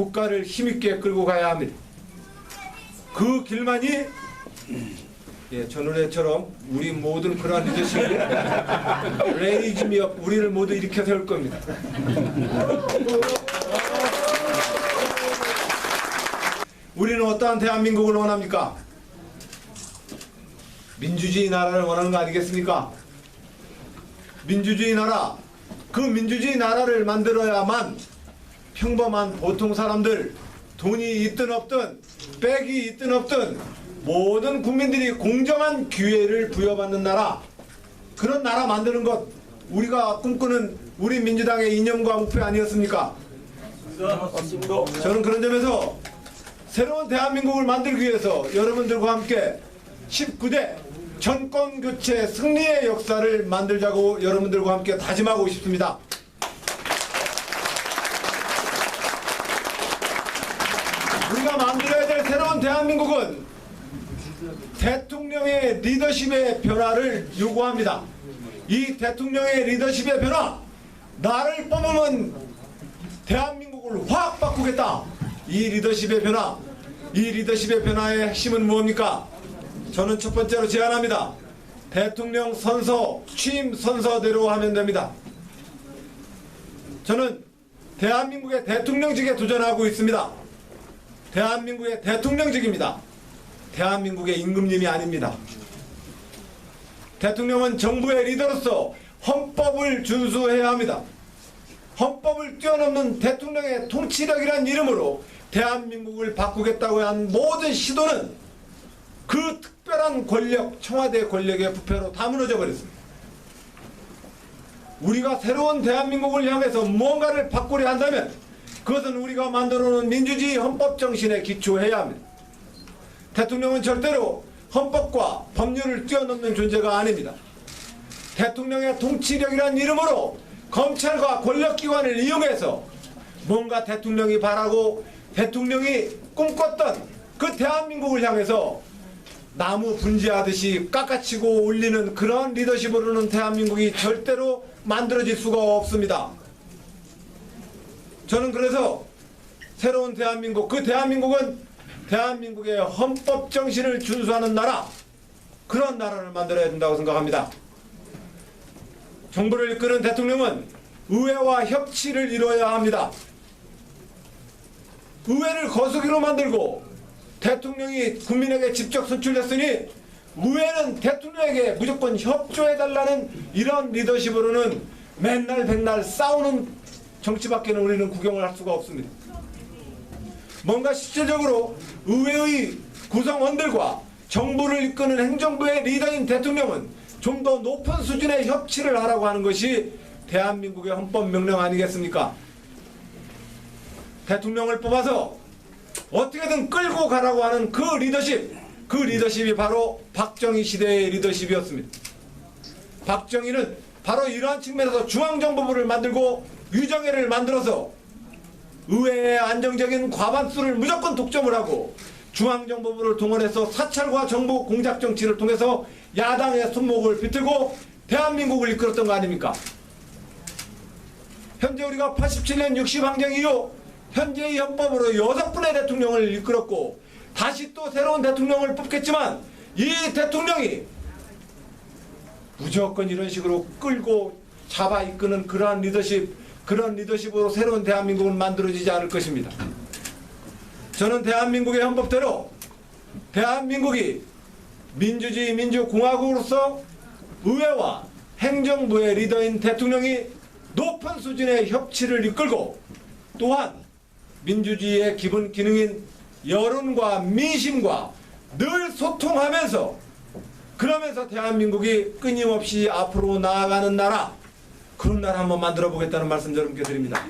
국가를 힘있게 끌고 가야 합니다. 그 길만이 예, 전원회처럼 우리 모든 그러한 리더십이 레이즘이업 우리를 모두 일으켜 세울 겁니다. 우리는 어떠한 대한민국을 원합니까? 민주주의 나라를 원하는 거 아니겠습니까? 민주주의 나라, 그 민주주의 나라를 만들어야만 평범한 보통 사람들, 돈이 있든 없든, 백이 있든 없든, 모든 국민들이 공정한 기회를 부여받는 나라, 그런 나라 만드는 것, 우리가 꿈꾸는 우리 민주당의 이념과 목표 아니었습니까? 저는 그런 점에서 새로운 대한민국을 만들기 위해서 여러분들과 함께 19대 정권 교체 승리의 역사를 만들자고 여러분들과 함께 다짐하고 싶습니다. 우리가 만들어야 될 새로운 대한민국은 대통령의 리더십의 변화를 요구합니다. 이 대통령의 리더십의 변화, 나를 뽑으면 대한민국을 확 바꾸겠다. 이 리더십의 변화, 이 리더십의 변화의 핵심은 무엇입니까? 저는 첫 번째로 제안합니다. 대통령 선서, 취임 선서대로 하면 됩니다. 저는 대한민국의 대통령직에 도전하고 있습니다. 대한민국의 대통령직입니다. 대한민국의 임금님이 아닙니다. 대통령은 정부의 리더로서 헌법을 준수해야 합니다. 헌법을 뛰어넘는 대통령의 통치력이란 이름으로 대한민국을 바꾸겠다고 한 모든 시도는 그 특별한 권력, 청와대 권력의 부패로 다 무너져 버렸습니다. 우리가 새로운 대한민국을 향해서 무언가를 바꾸려 한다면 그것은 우리가 만들어 놓은 민주주의 헌법 정신에 기초해야 합니다. 대통령은 절대로 헌법과 법률을 뛰어넘는 존재가 아닙니다. 대통령의 통치력이란 이름으로 검찰과 권력기관을 이용해서 뭔가 대통령이 바라고 대통령이 꿈꿨던 그 대한민국을 향해서 나무 분지하듯이 깎아치고 올리는 그런 리더십으로는 대한민국이 절대로 만들어질 수가 없습니다. 저는 그래서 새로운 대한민국, 그 대한민국은 대한민국의 헌법 정신을 준수하는 나라, 그런 나라를 만들어야 된다고 생각합니다. 정부를 이끄는 대통령은 의회와 협치를 이루어야 합니다. 의회를 거수기로 만들고 대통령이 국민에게 직접 선출됐으니 의회는 대통령에게 무조건 협조해달라는 이런 리더십으로는 맨날 백날 싸우는 정치 밖에는 우리는 구경을 할 수가 없습니다. 뭔가 실질적으로 의회의 구성원들과 정부를 이끄는 행정부의 리더인 대통령은 좀 더 높은 수준의 협치를 하라고 하는 것이 대한민국의 헌법 명령 아니겠습니까? 대통령을 뽑아서 어떻게든 끌고 가라고 하는 그 리더십, 그 리더십이 바로 박정희 시대의 리더십이었습니다. 박정희는 바로 이러한 측면에서 중앙정보부를 만들고 유정회를 만들어서 의회의 안정적인 과반수를 무조건 독점을 하고 중앙정보부를 동원해서 사찰과 정부 공작 정치를 통해서 야당의 손목을 비틀고 대한민국을 이끌었던 거 아닙니까? 현재 우리가 87년 60항쟁 이후 현재의 헌법으로 여섯 분의 대통령을 이끌었고 다시 또 새로운 대통령을 뽑겠지만 이 대통령이 무조건 이런 식으로 끌고 잡아 이끄는 그러한 리더십 그런 리더십으로 새로운 대한민국은 만들어지지 않을 것입니다. 저는 대한민국의 헌법대로 대한민국이 민주주의 민주공화국으로서 의회와 행정부의 리더인 대통령이 높은 수준의 협치를 이끌고 또한 민주주의의 기본 기능인 여론과 민심과 늘 소통하면서 그러면서 대한민국이 끊임없이 앞으로 나아가는 나라 그런 나라 한번 만들어 보겠다는 말씀 여러분께 드립니다.